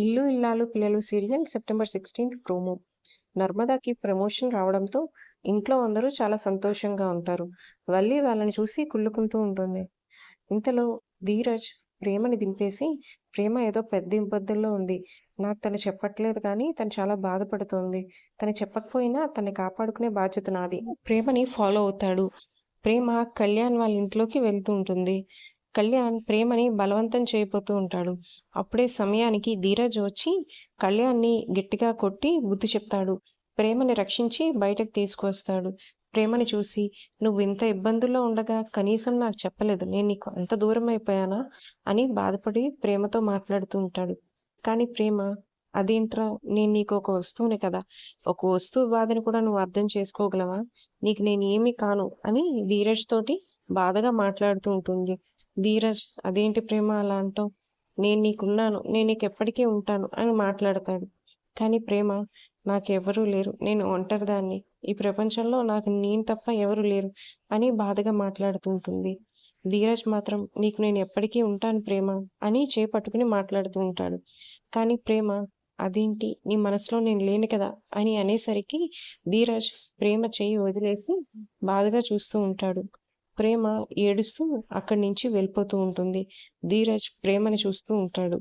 ఇల్లు ఇల్లాలు పిల్లలు సీరియల్ సెప్టెంబర్ సిక్స్టీన్త్ ప్రోమో. నర్మదాకి ప్రమోషన్ రావడంతో ఇంట్లో అందరూ చాలా సంతోషంగా ఉంటారు. వల్లి వాళ్ళని చూసి కుళ్ళుకుంటూ ఉంటుంది. ఇంతలో ధీరజ్ ప్రేమని దింపేసి ప్రేమ ఏదో పెద్ద ఇబ్బందుల్లో ఉంది. నాకు తను చెప్పట్లేదు కానీ తను చాలా బాధపడుతోంది. తను చెప్పకపోయినా తన్ని కాపాడుకునే బాధ్యత నాది. ప్రేమని ఫాలో అవుతాడు. ప్రేమ కళ్యాణ్ వాళ్ళ ఇంట్లోకి వెళ్తూ ఉంటుంది. కళ్యాణ్ ప్రేమని బలవంతం చేయబోతూ ఉంటాడు. అప్పుడే సమయానికి ధీరజ్ వచ్చి కళ్యాణ్ని గట్టిగా కొట్టి బుద్ధి చెప్తాడు. ప్రేమని రక్షించి బయటకు తీసుకొస్తాడు ప్రేమని చూసి నువ్వు ఇంత ఇబ్బందుల్లో ఉండగా కనీసం నాకు చెప్పలేదు. నేను నీకు అంత దూరం అయిపోయానా? అని బాధపడి ప్రేమతో మాట్లాడుతూ ఉంటాడు. కానీ ప్రేమ అదేంట్రా? నేను నీకు ఒక వస్తువుని కదా. ఒక వస్తువు బాధని కూడా నువ్వు అర్థం చేసుకోగలవా? నీకు నేను ఏమీ కాను అని ధీరజ్ తోటి బాధగా మాట్లాడుతూ ఉంటుంది. ధీరజ్ అదేంటి ప్రేమ అలా అంటావు? నేను నీకున్నాను. నేను నీకు ఎప్పటికీ ఉంటాను అని మాట్లాడతాడు. కానీ ప్రేమ నాకెవరూ లేరు. నేను ఒంటరిదాన్ని. ఈ ప్రపంచంలో నాకు నేను తప్ప ఎవరు లేరు అని బాధగా మాట్లాడుతుంటుంది ధీరజ్ మాత్రం నీకు నేను ఎప్పటికీ ఉంటాను ప్రేమ అని చేపట్టుకుని మాట్లాడుతూ ఉంటాడు. కానీ ప్రేమ అదేంటి? నీ మనసులో నేను లేను కదా అని అనేసరికి ధీరజ్ ప్రేమ చేయి వదిలేసి బాధగా చూస్తూ ఉంటాడు. ప్రేమ ఏడుస్తూ అక్కడి నుంచి వెళ్ళిపోతూ ఉంటుంది. ధీరజ్ ప్రేమని చూస్తూ ఉంటాడు.